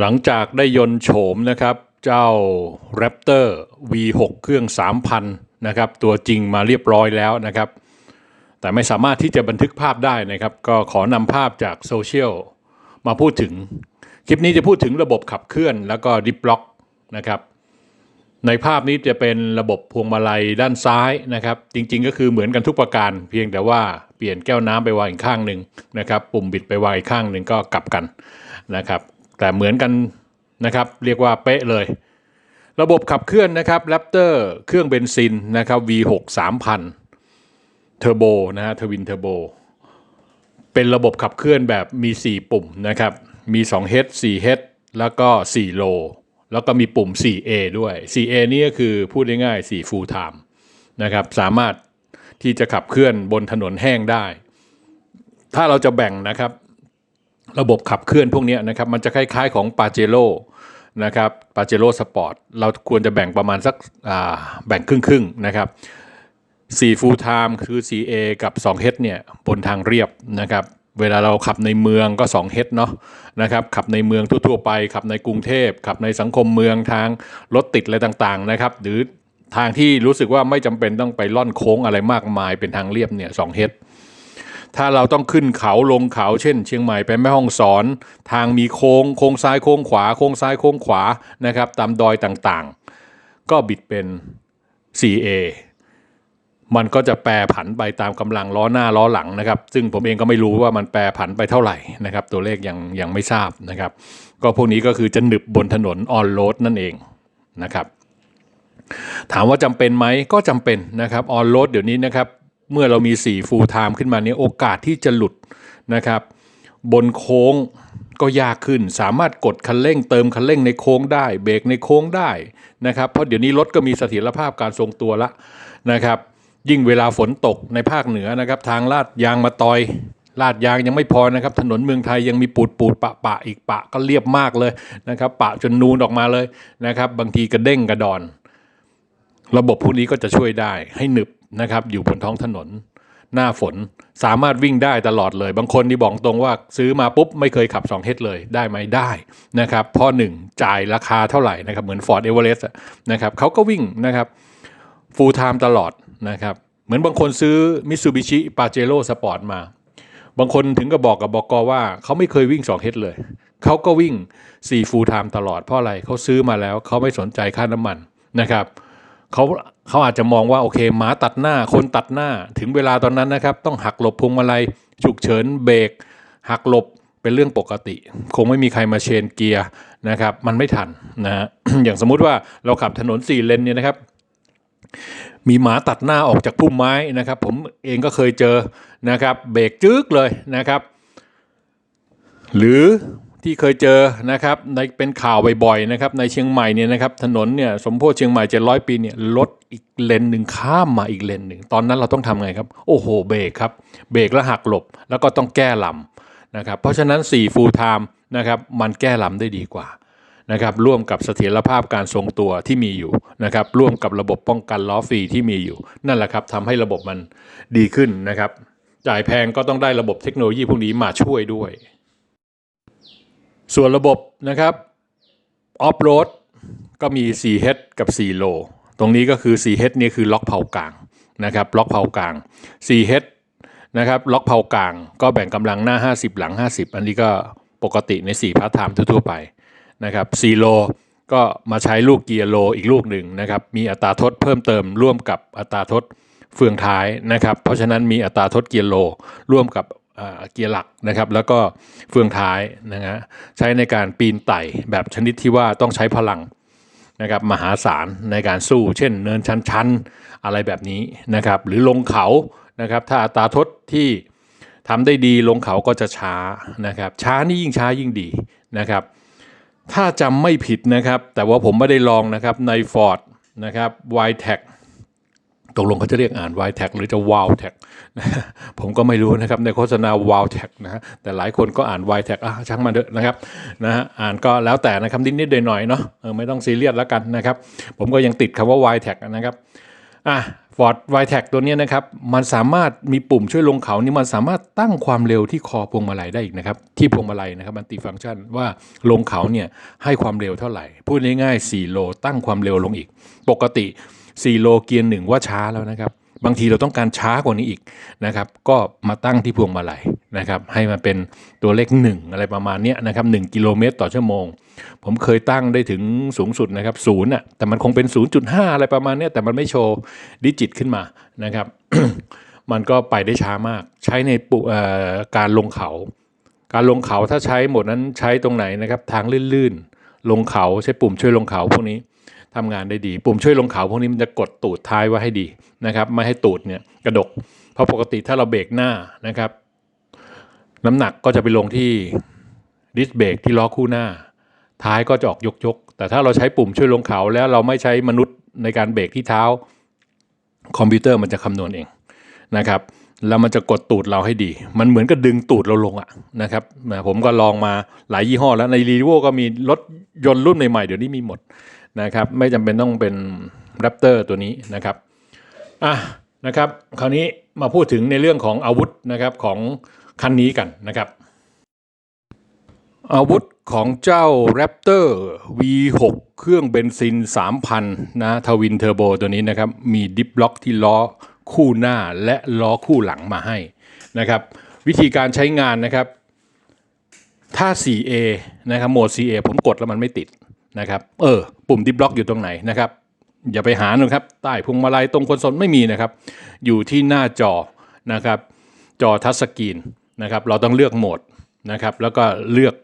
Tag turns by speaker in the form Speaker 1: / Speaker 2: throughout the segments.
Speaker 1: หลังจากได้ยนโฉมนะครับ เจ้า Raptor V6 เครื่อง 3,000 นะครับ ตัวจริงมาเรียบร้อยแล้วนะครับ แต่ไม่สามารถที่จะบันทึกภาพได้นะครับ ก็ขอนำภาพจากโซเชียลมาพูดถึง คลิปนี้จะพูดถึงระบบขับเคลื่อนแล้วก็ดิฟล็อกนะครับ ในภาพนี้จะเป็นระบบพวงมาลัยด้านซ้ายนะครับ จริง ๆ ก็คือเหมือนกันทุกประการ เพียงแต่ว่าเปลี่ยนแก้วน้ำไปวางอีกข้างหนึ่งนะครับ ปุ่มบิดไปวางอีกข้างหนึ่งก็กลับกันนะครับ แต่เหมือนกันนะครับ เรียกว่าเป๊ะเลย ระบบขับเคลื่อนนะครับ Raptor เครื่องเบนซินนะครับ V6 3000เทอร์โบนะฮะทวินเทอร์โบเป็นระบบขับเคลื่อนแบบมี 4 ปุ่มนะครับ มี2 H 4 H แล้วก็ 4 โล แล้วก็มีปุ่ม 4A ด้วย 4A นี่ก็คือพูดง่ายๆ4 full time นะครับ สามารถที่จะขับเคลื่อนบนถนนแห้งได้ ถ้าเราจะแบ่งนะครับ ระบบขับเคลื่อนพวกนี้นะครับ มันจะคล้ายๆของ p a j e r o นะครับ p a j e r o Sport เราควรจะแบ่งประมาณสักอ่าแบ่งครึ่งๆนะครับ4 full time คือ 4A กับ2 H เนี่ยบนทางเรียบนะครับ เวลาเราขับในเมืองก็2 H เนาะนะครับ ขับในเมืองทั่วๆไป ขับในกรุงเทพ ขับในสังคมเมืองทางรถติดอะไรต่างๆนะครับ หรือทางที่รู้สึกว่าไม่จำเป็นต้องไปล่อนโค้งอะไรมากมายเป็นทางเรียบเนี่ย2 H ถ้าเราต้องขึ้นเขาลงเขา เช่น เชียงใหม่ไปแม่ฮ่องสอน ทางมีโค้งโค้งซ้ายโค้งขวาโค้งซ้ายโค้งขวานะครับตามดอยต่างๆ ก็บิดเป็น 4A มันก็จะแปรผันไปตามกำลังล้อหน้าล้อหลังนะครับ ซึ่งผมเองก็ไม่รู้ว่ามันแปรผันไปเท่าไหร่นะครับ ตัวเลขยังยังไม่ทราบนะครับ ก็พวกนี้ก็คือจะหนึบบนถนนออนโรดนั่นเองนะครับ ถามว่าจำเป็นไหมก็จำเป็นนะครับออนโรดเดี๋ยวนี้นะครับ เมื่อเรามี4 full time ขึ้นมาเนี่ยโอกาสที่จะหลุดนะครับ บนโค้งก็ยากขึ้น สามารถกดคันเร่ง เติมคันเร่งในโค้งได้ เบรกในโค้งได้นะครับเพราะเดี๋ยวนี้รถก็มีเสถียรภาพการทรงตัวละนะครับ ยิ่งเวลาฝนตกในภาคเหนือนะครับ ทางลาดยางมาตอยลาดยางยังไม่พอนะครับ ถนนเมืองไทยยังมีปูดปูดปะปะอีกปะก็เรียบมากเลยนะครับปะจนนูนออกมาเลยนะครับ บางทีกระเด้งกระดอน ระบบพวกนี้ก็จะช่วยได้ให้หนึบ นะครับอยู่บนท้องถนน หน้าฝนสามารถวิ่งได้ตลอดเลย บางคนที่บอกตรงว่าซื้อมาปุ๊บไม่เคยขับ2เฮดเลยได้ไหมได้นะครับพราะหนึ่งจ่ายราคาเท่าไหร่นะครับเหมือน Ford Everest นะครับเขาก็วิ่งนะครับ full time ตลอดนะครับเหมือนบางคนซื้อ Mitsubishi Pajero Sport มา บางคนถึงกับบอกกับบอกว่าเขาไม่เคยวิ่ง2เฮดเลยเขาก็วิ่ง4 full time ตลอดเพราะอะไรเขาซื้อมาแล้วเขาไม่สนใจค่าน้ำมันนะครับ เขาเขาอาจจะมองว่าโอเคหมาตัดหน้าคนตัดหน้าถึงเวลาตอนนั้นนะครับ ต้องหักหลบพวงมาลัยฉุกเฉินเบรกหักหลบเป็นเรื่องปกติ คงไม่มีใครมาเชนเกียร์นะครับ มันไม่ทันนะฮะอย่างสมมุติว่าเราขับถนนสี่เลนเนี่ยนะครับ มีหมาตัดหน้าออกจากพุ่มไม้นะครับ ผมเองก็เคยเจอนะครับ เบรกจึ๊กเลยนะครับ หรือ ที่เคยเจอนะครับในเป็นข่าวบ่อยๆนะครับในเชียงใหม่เนี่ยนะครับถนนเนี่ยสมโพธิเชียงใหม่700ปีเนี่ยรถอีกเลนหนึ่งข้ามมาอีกเลนหนึ่งตอนนั้นเราต้องทำไงครับ โอ้โหเบรกครับเบรกแล้วหักหลบแล้วก็ต้องแก้ลำนะครับเพราะฉะนั้น4 full time นะครับมันแก้ลำได้ดีกว่านะครับร่วมกับเสถียรภาพการทรงตัวที่มีอยู่นะครับร่วมกับระบบป้องกันล้อฟรีที่มีอยู่ นั่นแหละครับทำให้ระบบมันดีขึ้นนะครับจ่ายแพงก็ต้องได้ระบบเทคโนโลยีพวกนี้มาช่วยด้วย ส่วนระบบนะครับออฟโรดก็มี 4H กับ 4 โล ตรงนี้ก็คือ 4H นี่คือล็อกเผากลางนะครับล็อกเผากลาง 4H นะครับล็อกเผากลาง ก็แบ่งกำลังหน้า 50 หลัง 50 อันนี้ก็ปกติใน 4พาร์ทไทม์ทั่วๆไปนะครับ4โลก็มาใช้ลูกเกียร์โลอีกลูกหนึ่งนะครับมีอัตราทดเพิ่มเติมร่วมกับอัตราทดเฟืองท้ายนะครับเพราะฉะนั้นมีอัตราทดเกียร์โลร่วมกับ เกียร์หลักนะครับแล้วก็เฟืองท้ายนะฮะใช้ในการปีนไต่แบบชนิดที่ว่าต้องใช้พลังนะครับมหาศาลในการสู้ เช่น เนินชันๆ อะไรแบบนี้นะครับหรือลงเขานะครับถ้าอัตราทดที่ทำได้ดีลงเขาก็จะช้านะครับช้านี่ยิ่งช้ายิ่งดีนะครับถ้าจำไม่ผิดนะครับแต่ว่าผมไม่ได้ลองนะครับใน Ford นะครับ y t e c ตกลงเขาจะเรียกอ่าน y t e c หรือจะ wow t e c ผมก็ไม่รู้นะครับในโฆษณา wow t e c นะฮะแต่หลายคนก็อ่าน y t e c อะช่างมันเถอะนะครับนะฮะอ่านก็แล้วแต่นะครับนิดๆหน่อยๆเนาะเออไม่ต้องซีเรียสแล้วกันนะครับ ผมก็ยังติดคำว่า y t e c นะครับอะ Ford v i t e c ตัวนี้นะครับ มันสามารถมีปุ่มช่วยลงเขานี่มันสามารถตั้งความเร็วที่คอพวงมาลัยได้อีกนะครับ ที่พวงมาลัยนะครับมันติฟังก์ชันว่าลงเขาเนี่ยให้ความเร็วเท่าไหร่ พูดง่ายๆ4โลตั้งความเร็วลงอีก ปกติ 4 โลเกียร์หนึ่งว่าช้าแล้วนะครับ บางทีเราต้องการช้ากว่านี้อีกนะครับ ก็มาตั้งที่พวงมาลัยนะครับ ให้มันเป็นตัวเลข 1 อะไรประมาณนี้นะครับ1กิโลเมตรต่อชั่วโมง ผมเคยตั้งได้ถึงสูงสุดนะครับศูนย์อะแต่มันคงเป็น 0.5 อะไรประมาณนี้แต่มันไม่โชว์ดิจิตขึ้นมานะครับ มันก็ไปได้ช้ามาก ใช้ในปุเอ่อการลงเขา การลงเขาถ้าใช้หมดนั้นใช้ตรงไหนนะครับ ทางลื่นๆลงเขาใช้ปุ่มช่วยลงเขาพวกนี้ ทำงานได้ดี ปุ่มช่วยลงเขาพวกนี้มันจะกดตูดท้ายไว้ให้ดีนะครับ ไม่ให้ตูดเนี่ยกระดก เพราะปกติถ้าเราเบรกหน้านะครับ น้ำหนักก็จะไปลงที่ดิสเบรกที่ล้อคู่หน้า ท้ายก็จะออกยกๆแต่ถ้าเราใช้ปุ่มช่วยลงเขาแล้วเราไม่ใช้มนุษย์ในการเบรกที่เท้า คอมพิวเตอร์มันจะคำนวณเองนะครับแล้วมันจะกดตูดเราให้ดี มันเหมือนกับดึงตูดเราลงอะนะครับ ผมก็ลองมาหลายยี่ห้อแล้วในรีโวก็มีรถยนต์รุ่นใหม่ๆเดี๋ยวนี้มีหมด นะครับ ไม่จำเป็นต้องเป็น Raptor ตัวนี้นะครับอะนะครับคราวนี้มาพูดถึงในเรื่องของอาวุธนะครับของคันนี้กันนะครับ อาวุธของเจ้า Raptor V6 เครื่องเบนซิน 3,000 นะทวินเทอร์โบตัวนี้นะครับ มีดิฟล็อกที่ล้อคู่หน้าและล้อคู่หลังมาให้นะครับ วิธีการใช้งานนะครับ ถ้า 4A นะครับโหมด 4A ผมกดแล้วมันไม่ติด นะครับ เออ ปุ่มดิฟล็อกอยู่ตรงไหนนะครับ อย่าไปหานะครับ ใต้พวงมาลัยตรงคนโซลไม่มีนะครับ อยู่ที่หน้าจอนะครับ จอทัชสกรีนนะครับ เราต้องเลือกโหมดนะครับ แล้วก็เลือก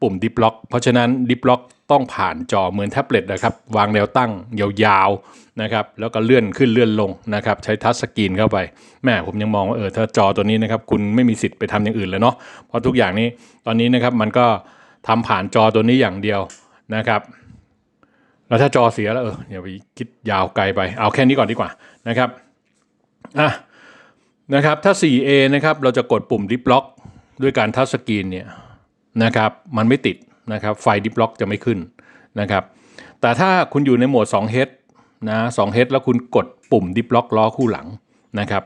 Speaker 1: ปุ่มดิฟล็อก เพราะฉะนั้นดิฟล็อกต้องผ่านจอเหมือนแท็บเล็ตนะครับ วางแนวตั้งยาวๆนะครับ แล้วก็เลื่อนขึ้นเลื่อนลงนะครับ ใช้ทัชสกรีนเข้าไป แม่ผมยังมองว่าเออถ้าจอตัวนี้นะครับ คุณไม่มีสิทธิ์ไปทำอย่างอื่นเลยเนาะ เพราะทุกอย่างนี้ตอนนี้นะครับมันก็ทำผ่านจอตัวนี้อย่างเดียว นะครับแล้วถ้าจอเสียแล้วเอออย่าไปคิดยาวไกลไป เอาแค่นี้ก่อนดีกว่านะครับอะนะครับถ้า 4A นะครับเราจะกดปุ่มดิฟล็อกด้วยการทัชสกรีนเนี่ยนะครับมันไม่ติดนะครับไฟดิฟล็อกจะไม่ขึ้นนะครับแต่ถ้าคุณอยู่ในโหมด 2H นะ 2H แล้วคุณกดปุ่มดิฟล็อกล้อคู่หลังนะครับ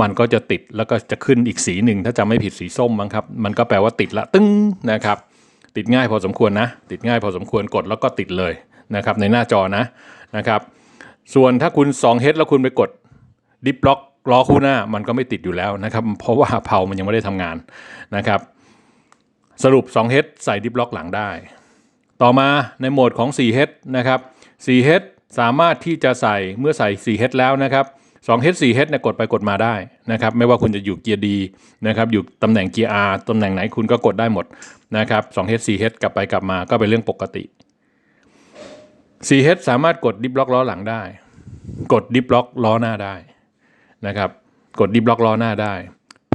Speaker 1: มันก็จะติดแล้วก็จะขึ้นอีกสีหนึ่งถ้าจำไม่ผิดสีส้มมั้งครับ มันก็แปลว่าติดละตึ้งนะครับ ติดง่ายพอสมควรนะ ติดง่ายพอสมควรกดแล้วก็ติดเลยนะครับในหน้าจอนะนะครับ ส่วนถ้าคุณ2เฮดแล้วคุณไปกดดิฟล็อกล้อคู่หน้ามันก็ไม่ติดอยู่แล้วนะครับ เพราะว่าเพามันยังไม่ได้ทำงานนะครับ สรุป2เฮดใส่ดิฟล็อกหลังได้ ต่อมาในโหมดของ4 h นะครับ4 h สามารถที่จะใส่เมื่อใส่4 h แล้วนะครับ2 h 4 h เนี่ยกดไปกดมาได้นะครับไม่ว่าคุณจะอยู่เกียร์ดีนะครับอยู่ตำแหน่งเกียร์ R ตำแหน่งไหนคุณก็กดได้หมด นะครับ2 h 4 h กลับไปกลับมาก็เป็นเรื่องปกติ4 h สามารถกดดิฟล็อกล้อหลังได้ กดดิฟล็อกล้อหน้าได้นะครับ กดดิฟล็อกล้อหน้าได้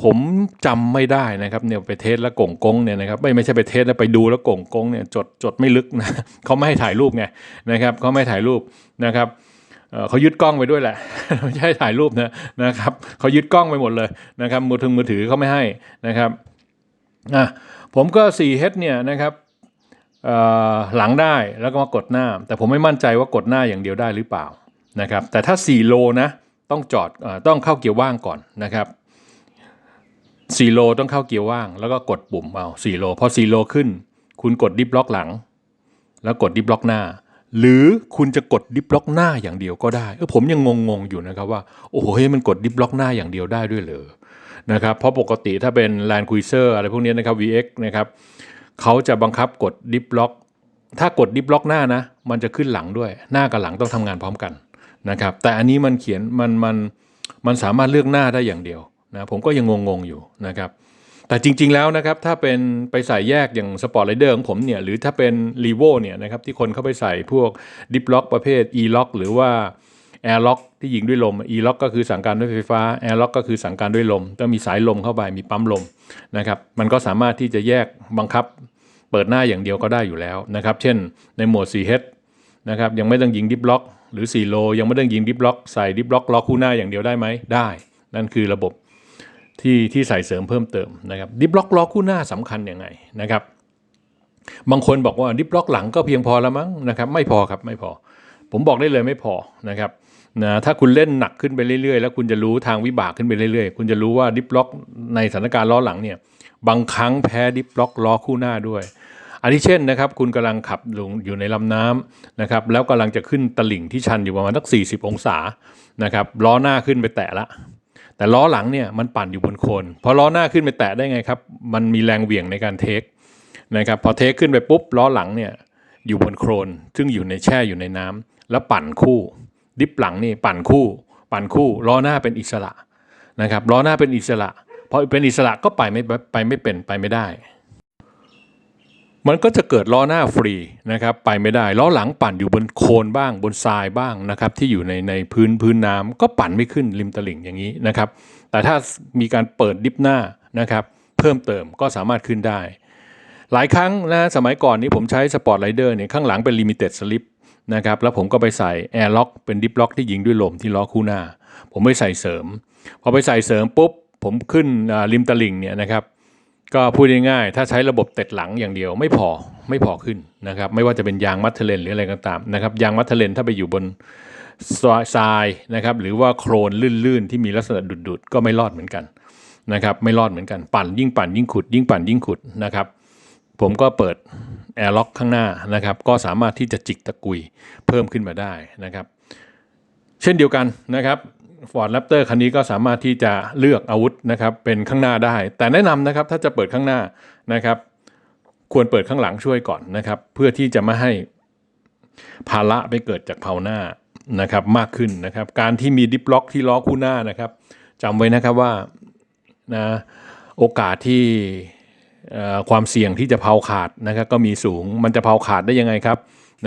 Speaker 1: ผมจำไม่ได้นะครับเนี่ยไปเทสแล้วก่งกงเนี่ยนะครับไม่ไม่ใช่ไปเทสแล้วไปดูแล้วก่งกงเนี่ยจดจดไม่ลึกนะเขาไม่ให้ถ่ายรูปไงนะครับเขาไม่ถ่ายรูปนะครับเอ่อเขายึดกล้องไปด้วยแหละไม่ใช่ถ่ายรูปนะนะครับเขายึดกล้องไปหมดเลยนะครับมือถือมือถือเขาไม่ให้นะครับอะ ผมก็ 4H เนี่ยนะครับหลังได้แล้วก็มากดหน้า แต่ผมไม่มั่นใจว่ากดหน้าอย่างเดียวได้หรือเปล่านะครับแต่ถ้า 4 โลนะต้องจอดอต้องเข้าเกียร์ว่างก่อนนะครับ4โลต้องเข้าเกียร์ว่าง แล้วก็กดปุ่มเอา4โลพอ4โลขึ้น คุณกดดิฟล็อกหลัง แล้วกดดิฟล็อกหน้า หรือคุณจะกดดิฟล็อกหน้าอย่างเดียวก็ได้เออผมยังงงๆอยู่นะครับว่าโอ้โหมันกดดิฟล็อกหน้าอย่างเดียวได้ด้วยเหรอ นะครับเพราะปกติถ้าเป็น Land Cruiser อะไรพวกนี้นะครับ VX นะครับเขาจะบังคับกดดิฟล็อกถ้ากดดิฟล็อกหน้านะ มันจะขึ้นหลังด้วย หน้ากับหลังต้องทำงานพร้อมกันนะครับแต่อันนี้มันเขียนมันมันมันสามารถเลือกหน้าได้อย่างเดียวนะผมก็ยังงงๆอยู่นะครับแต่จริง ๆ แล้วนะครับถ้าเป็นไปใส่แยกอย่างสปอร์ตไรเดอร์ของผมเนี่ยหรือถ้าเป็นรีโวเนี่ยนะครับที่คนเข้าไปใส่พวกดิฟล็อกประเภท e lock หรือว่า air lock ที่ยิงด้วยลม e lock ก็คือสั่งการด้วยไฟฟ้า air lock ก็คือสั่งการด้วยลมต้องมีสายลมเข้าไปมีปั๊มลมนะครับมันก็สามารถที่จะแยกบังคับเปิดหน้าอย่างเดียวก็ได้อยู่แล้วนะครับเช่นในโหมด 4H นะครับยังไม่ต้องยิงดิฟล็อก หรือ 4 โล ยังไม่ต้องยิงดิฟล็อกใส่ดิฟล็อกล็อกคู่หน้าอย่างเดียวได้ไหมได้ นั่นคือระบบที่ที่ใส่เสริมเพิ่มเติมนะครับดิฟล็อกล็อกคู่หน้าสำคัญยังไงนะครับบางคนบอกว่าดิฟล็อกหลังก็เพียงพอแล้วมั้งนะครับไม่พอครับไม่พอ ผมบอกได้เลยไม่พอนะครับ นะถ้าคุณเล่นหนักขึ้นไปเรื่อยๆ แล้วคุณจะรู้ทางวิบากขึ้นไปเรื่อยๆ คุณจะรู้ว่าดิฟล็อกในสถานการณ์ล้อหลังเนี่ยบางครั้งแพ้ดิฟล็อกล้อคู่หน้าด้วย อันนี้เช่นนะครับ คุณกำลังขับลงอยู่ในลำน้ำนะครับแล้วกำลังจะขึ้นตลิ่งที่ชันอยู่ประมาณสัก40 องศานะครับล้อหน้าขึ้นไปแตะละ แต่ล้อหลังเนี่ยมันปั่นอยู่บนโคนพอล้อหน้าขึ้นไปแตะได้ไงครับมันมีแรงเหวี่ยงในการเทคนะครับพอเทคขึ้นไปปุ๊บล้อหลังเนี่ยอยู่บนโครนซึ่งอยู่ในแช่อยู่ในน้ำแล้วปั่นคู่ ดิฟหลังนี่ปั่นคู่ ปั่นคู่ล้อหน้าเป็นอิสระนะครับล้อหน้าเป็นอิสระพอเป็นอิสระก็ไปไม่ไปไม่เป็นไปไม่ได้ มันก็จะเกิดล้อหน้าฟรีนะครับไปไม่ได้ล้อหลังปั่นอยู่บนโคลนบ้างบนทรายบ้างนะครับที่อยู่ในในพื้นพื้นน้ำก็ปั่นไม่ขึ้นริมตลิ่งอย่างนี้นะครับแต่ถ้ามีการเปิดดิฟหน้านะครับเพิ่มเติมก็สามารถขึ้นได้ หลายครั้งนะสมัยก่อนนี้ผมใช้สปอร์ตไรเดอร์เนี่ยข้างหลังเป็นลิมิเต็ดสลิป นะครับแล้วผมก็ไปใส่แอร์ล็อกเป็นดิฟล็อกที่ยิงด้วยลมที่ล้อคู่หน้า ผมไม่ใส่เสริม พอไปใส่เสริมปุ๊บ ผมขึ้นริมตลิ่งเนี่ยนะครับก็พูดง่ายๆถ้าใช้ระบบเต็ดหลังอย่างเดียวไม่พอไม่พอขึ้นนะครับไม่ว่าจะเป็นยางมัทเทเลนหรืออะไรก็ตามนะครับยางมัทเทเลนถ้าไปอยู่บนทรายนะครับหรือว่าโครนลื่นๆ ที่มีลักษณะดุดๆ ก็ไม่รอดเหมือนกันนะครับไม่รอดเหมือนกันปั่นยิ่งปั่นยิ่งขุดยิ่งปั่นยิ่งขุดนะครับผมก็เปิด แอร์ล็อกข้างหน้านะครับ ก็สามารถที่จะจิกตะกุยเพิ่มขึ้นมาได้นะครับ เช่นเดียวกันนะครับ Ford Raptor คันนี้ก็สามารถที่จะเลือกอาวุธนะครับเป็นข้างหน้าได้ แต่แนะนำนะครับถ้าจะเปิดข้างหน้านะครับ ควรเปิดข้างหลังช่วยก่อนนะครับ เพื่อที่จะไม่ให้ภาระไปเกิดจากเพาหน้านะครับมากขึ้นนะครับ การที่มีดิฟล็อกที่ล้อคู่หน้านะครับจำไว้นะครับว่านะโอกาสที่ ความเสี่ยงที่จะเพาขาดนะครับก็มีสูงมันจะเพาขาดได้ยังไงครับ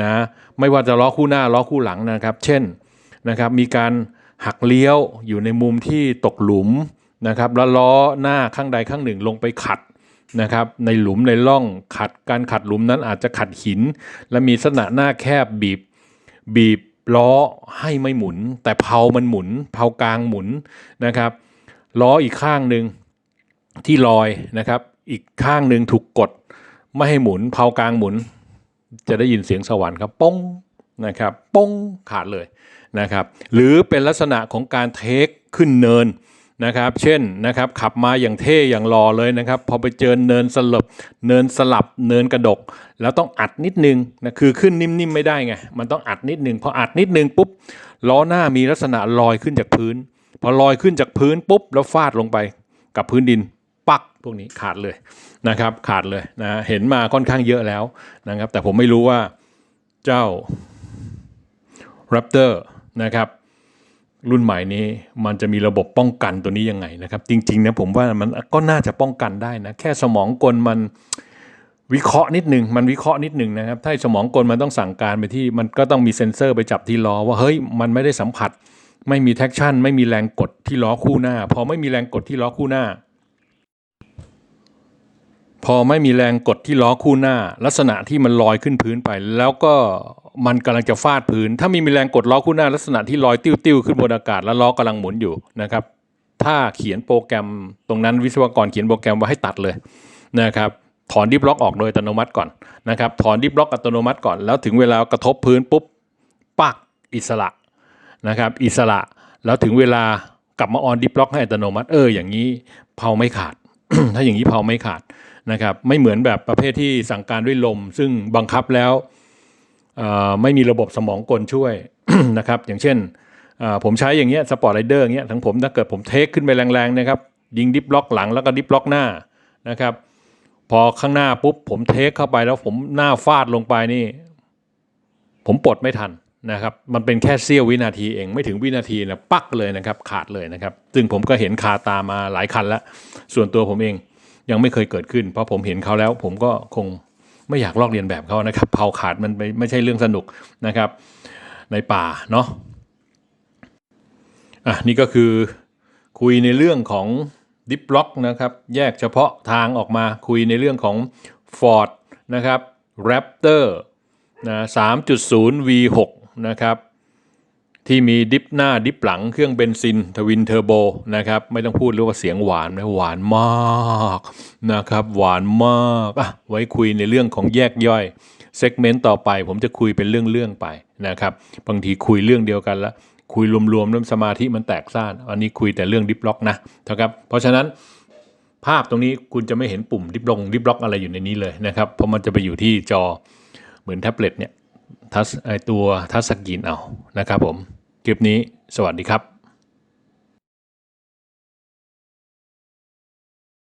Speaker 1: นะไม่ว่าจะล้อคู่หน้าล้อคู่หลังนะครับ เช่นนะครับมีการหักเลี้ยวอยู่ในมุมที่ตกหลุมนะครับแล้วล้อหน้าข้างใดข้างหนึ่งลงไปขัดนะครับในหลุมในร่องขัดการขัดหลุมนั้นอาจจะขัดหิน และมีลักษณะหน้าแคบบีบบีบล้อให้ไม่หมุน แต่เพามันหมุน เพากลางหมุนนะครับล้ออีกข้างหนึ่งที่ลอยนะครับ อีกข้างหนึ่งถูกกด ไม่ให้หมุนเพากลางหมุน จะได้ยินเสียงสวรรค์ครับป้งนะครับป้งขาดเลยนะครับ หรือเป็นลักษณะของการเทคขึ้นเนินนะครับ เช่นนะครับขับมาอย่างเท่อย่างรอเลยนะครับ พอไปเจอเนินสลับเนินสลับเนินกระดก แล้วต้องอัดนิดนึงนะคือขึ้นนิ่มๆไม่ได้ไงมันต้องอัดนิดนึงพออัดนิดนึงปุ๊บล้อหน้ามีลักษณะลอยขึ้นจากพื้น พอลอยขึ้นจากพื้นปุ๊บแล้วฟาดลงไปกับพื้นดิน ปักพวกนี้ขาดเลยนะครับขาดเลยนะเห็นมาค่อนข้างเยอะแล้วนะครับ แต่ผมไม่รู้ว่าเจ้า Raptor นะครับรุ่นใหม่นี้มันจะมีระบบป้องกันตัวนี้ยังไงนะครับ จริงๆนะผมว่ามันก็น่าจะป้องกันได้นะแค่สมองกลมันวิเคราะห์นิดหนึ่งมันวิเคราะห์นิดหนึ่งนะครับ ถ้าสมองกลมันต้องสั่งการไปที่มันก็ต้องมีเซ็นเซอร์ไปจับที่ล้อว่าเฮ้ยมันไม่ได้สัมผัส ไม่มีแท็กชั่น ไม่มีแรงกดที่ล้อคู่หน้า พอไม่มีแรงกดที่ล้อคู่หน้า พอไม่มีแรงกดที่ล้อคู่หน้า ลักษณะที่มันลอยขึ้นพื้นไป แล้วก็มันกำลังจะฟาดพื้น ถ้ามีมีแรงกดล้อคู่หน้า ลักษณะที่ลอยติ้วๆขึ้นบนอากาศแล้วล้อกำลังหมุนอยู่นะครับ ถ้าเขียนโปรแกรมตรงนั้นวิศวกรเขียนโปรแกรมไว้ให้ตัดเลยนะครับถอนดิฟล็อกออกโดยอัตโนมัติก่อนนะครับถอนดิฟล็อกอัตโนมัติก่อนแล้วถึงเวลากระทบพื้นปุ๊บปักอิสระนะครับอิสระแล้วถึงเวลากลับมาออนดิฟล็อกให้อัตโนมัติเอออย่างนี้เผาไม่ขาด ถ้าอย่างนี้เผาไม่ขาด นะครับไม่เหมือนแบบประเภทที่สั่งการด้วยลม ซึ่งบังคับแล้วไม่มีระบบสมองกลช่วยนะครับอย่างเช่นผมใช้อย่างเงี้ยสปอร์ตไรเดอร์เงี้ยทั้งผมถ้าเกิดผมเทคขึ้นไปแรงๆนะครับยิงดิฟล็อกหลังแล้วก็ดิฟล็อกหน้านะครับพอข้างหน้าปุ๊บผมเทคเข้าไปแล้วผมหน้าฟาดลงไปนี่ ผมปลดไม่ทันนะครับ มันเป็นแค่เสี้ยววินาทีเองไม่ถึงวินาทีนะปักเลยนะครับ ขาดเลยนะครับ ซึ่งผมก็เห็นคาตามาหลายคันแล้ว ส่วนตัวผมเอง ยังไม่เคยเกิดขึ้น เพราะผมเห็นเขาแล้ว ผมก็คงไม่อยากลอกเรียนแบบเขานะครับเผาขาดมันไม่ไม่ใช่เรื่องสนุกนะครับ ในป่าเนาะอะนี่ก็คือคุยในเรื่องของดิฟล็อกนะครับแยกเฉพาะทางออกมาคุยในเรื่องของ Ford นะครับ Raptor นะ3.0 V6 นะครับ ที่มีดิฟหน้าดิฟหลังเครื่องเบนซินทวินเทอร์โบนะครับไม่ต้องพูดเรื่องว่าเสียงหวานไหมหวานมากนะครับหวานมากอะไว้คุยในเรื่องของแยกย่อยเซกเมนต์ต่อไปผมจะคุยเป็นเรื่องๆไปนะครับบางทีคุยเรื่องเดียวกันละคุยรวมๆน้ำสมาธิมันแตกส่านอันนี้คุยแต่เรื่องดิฟล็อกนะนะครับเพราะฉะนั้นภาพตรงนี้คุณจะไม่เห็นปุ่มดิฟลงดิฟล็อกอะไรอยู่ในนี้เลยนะครับ เพราะมันจะไปอยู่ที่จอเหมือนแท็บเล็ตเนี่ยทัชไอตัวทัชสกินเอานะครับผม คลิปนี้ สวัสดีครับ